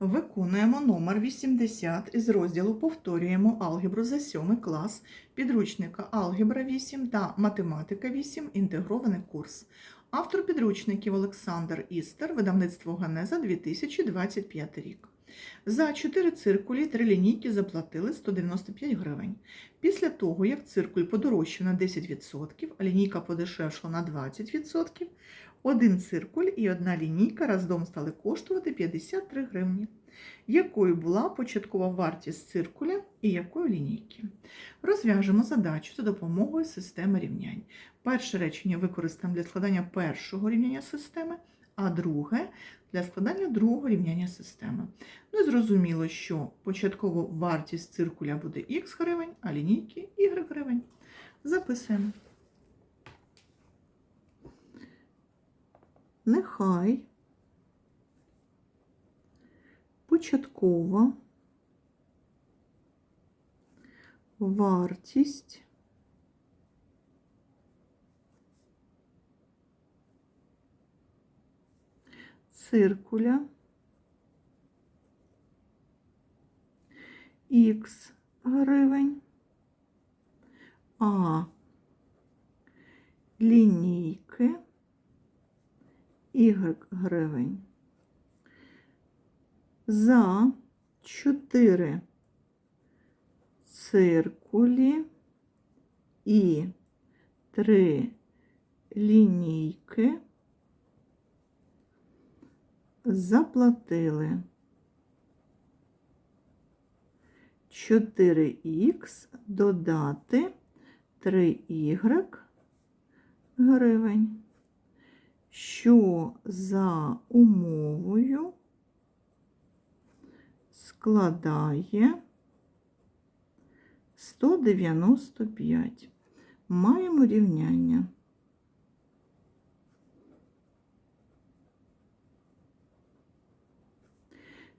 Виконуємо номер 80 із розділу Повторюємо алгебру за 7 клас підручника Алгебра 8 та Математика 8. Інтегрований курс. Автор підручників Олександр Істер, видавництво Генеза 2025 рік. За 4 циркулі 3 лінійки заплатили 195 гривень. Після того, як циркуль подорожчав на 10%, а лінійка подешевшала на 20%, один циркуль і одна лінійка разом стали коштувати 53 гривні. Якою була початкова вартість циркуля і якої лінійки? Розв'яжемо задачу за допомогою системи рівнянь. Перше речення використаємо для складання першого рівняння системи, а друге для складання другого рівняння системи. Ну і зрозуміло, що початкова вартість циркуля буде х гривень, а лінійки y гривень. Записуємо. Нехай. Початкова вартість. Циркуля. Х гривень, а. Лінійки y гривень. За 4 циркулі і 3 лінійки заплатили 4х додати 3y гривень, що за умовою складає 195. Маємо рівняння.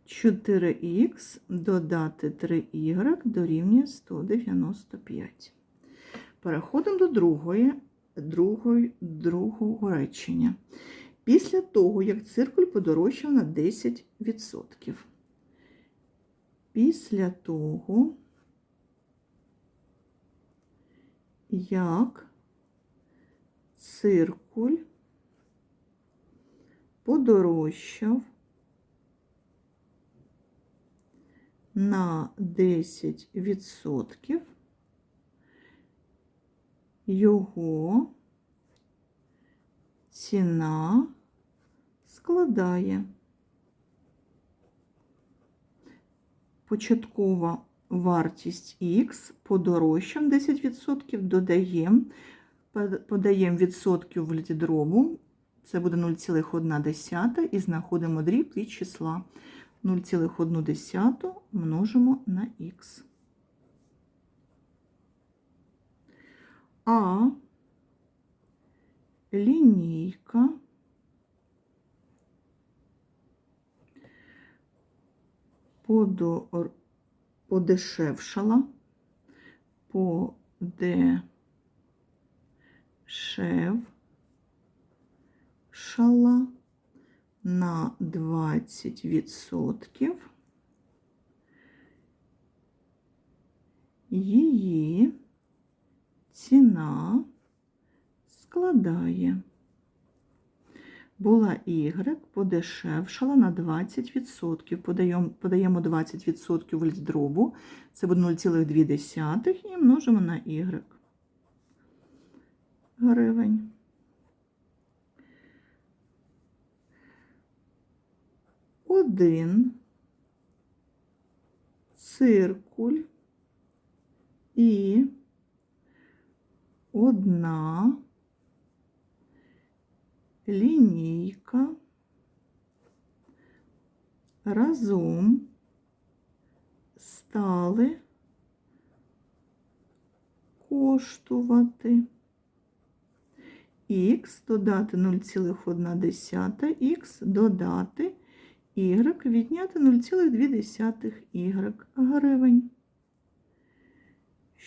Чотири х додати 3y дорівнює 195. Переходимо до другої, другої, другого речення. Після того, як циркуль подорожчав на 10%. Після того, як циркуль подорожчав на 10%, його ціна складає початкова вартість Х подорожчав 10%, додаємо, подаємо відсотків в дробу, це буде 0,1 і знаходимо дріб від числа 0,1 множимо на х. А. Лінійка. Подор... подешевшала, подешевшала на 20%. Її ціна складає. Була Y, подешевшала на 20%. Подаємо, подаємо 20% в дробу. Це буде 0,2 і множимо на Y гривень. Один циркуль і одна. Лінійка. Разом. Стали коштувати. Х додати 0,1, х додати y відняти 0,2 y гривень,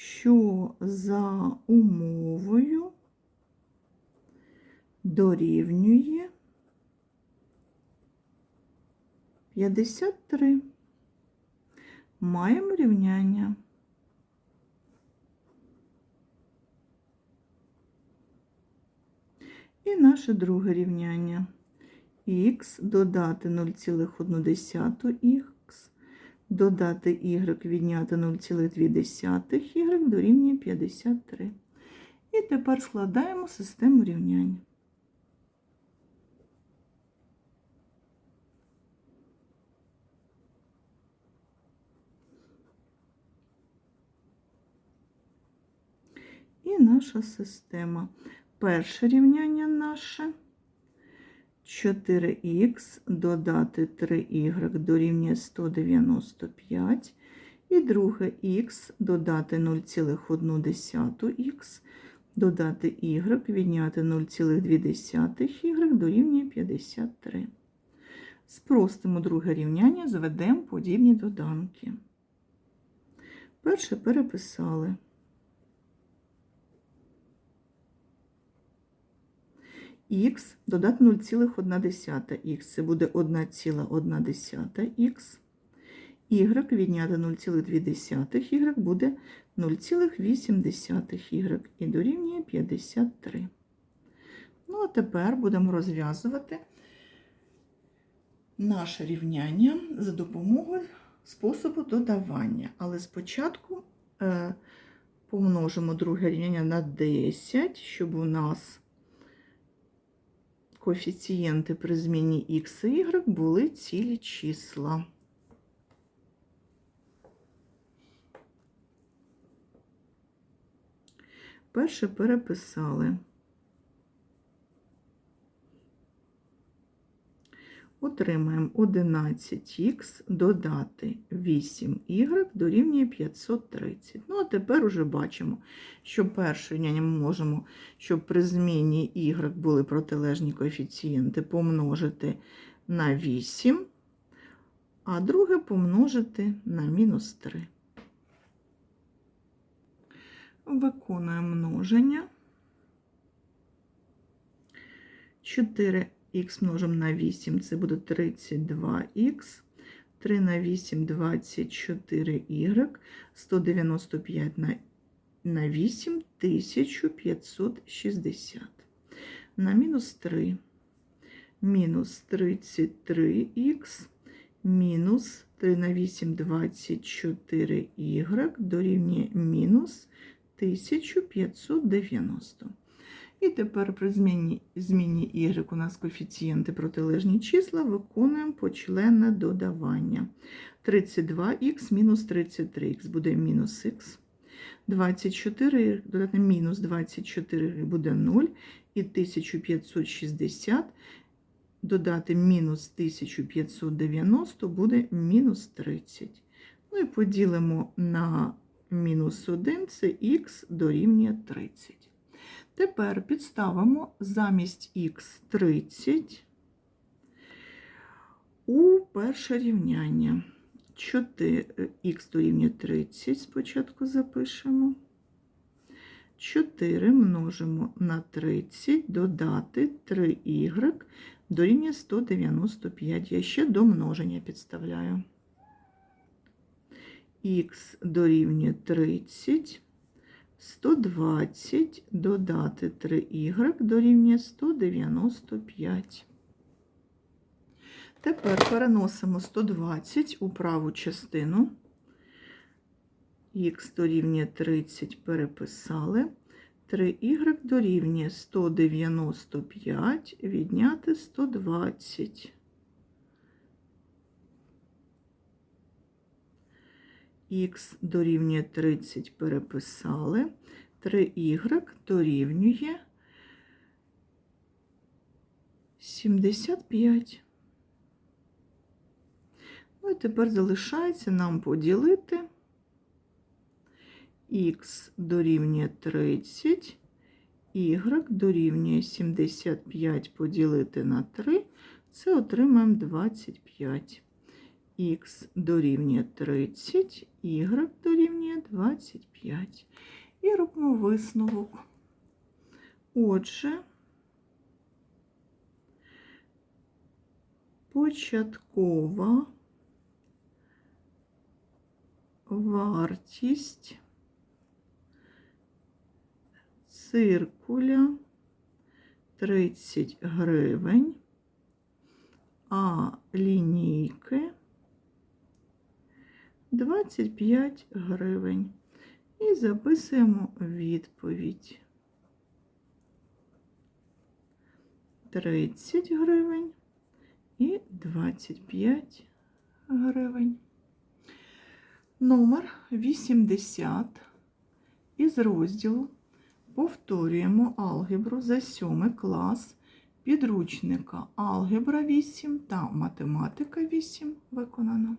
що за умовою дорівнює 53. Маємо рівняння. І наше друге рівняння. Х додати 0,1 х, додати y відняти 0,2 y дорівнює 53. І тепер складаємо систему рівнянь. І наша система. Перше рівняння наше 4х додати 3y дорівнює 195. І друге х додати 0,1х, додати y, відняти 0,2y дорівнює 53. Спростимо друге рівняння, зведемо подібні доданки. Перше переписали. Х додати 0,1 х, це буде 1,1 х. y відняти 0,2 y буде 0,8 y і дорівнює 53. Ну, а тепер будемо розв'язувати наше рівняння за допомогою способу додавання. Але спочатку е, помножимо друге рівняння на 10, щоб у нас коефіцієнти при зміні х і y були цілі числа. Перше переписали. Отримаємо 11х додати 8y дорівнює 530. Ну, а тепер уже бачимо, що перше ми можемо, щоб при зміні y були протилежні коефіцієнти, помножити на 8, а друге помножити на мінус 3. Виконуємо множення. 4 х множимо на 8, це буде 32х, 3 на 8 24y, 195 на, на 8 1560. На мінус 3. Мінус 33х, мінус 3 на 8 24y дорівнює мінус 1590. І тепер при зміні, зміні y у нас коефіцієнти протилежні числа виконуємо почленне додавання. 32х мінус 33х буде мінус х. 24 додати мінус 24 буде 0. І 1560 додати мінус 1590 буде мінус 30. Ну і поділимо на мінус 1, це х дорівнює 30. Тепер підставимо замість х 30 у перше рівняння. 4х дорівнює 30, спочатку запишемо. 4 множимо на 30, додати 3y дорівнює 195. Я ще до множення підставляю. Х дорівнює 30. 120 додати 3y дорівнює 195. Тепер переносимо 120 у праву частину. Х дорівнює 30 переписали. 3y дорівнює 195, відняти 120. Х дорівнює 30 переписали. 3y дорівнює 75. Ну і тепер залишається нам поділити х дорівнює 30, y дорівнює 75 поділити на 3, це отримаємо 25 х дорівнює 30, y дорівнює 25. І робимо висновок. Отже, початкова вартість циркуля 30 гривень, а лінійки 25 гривень. І записуємо відповідь. 30 гривень і 25 гривень. Номер 80 із розділу повторюємо алгебру за 7 клас підручника Алгебра 8 та Математика 8 виконано.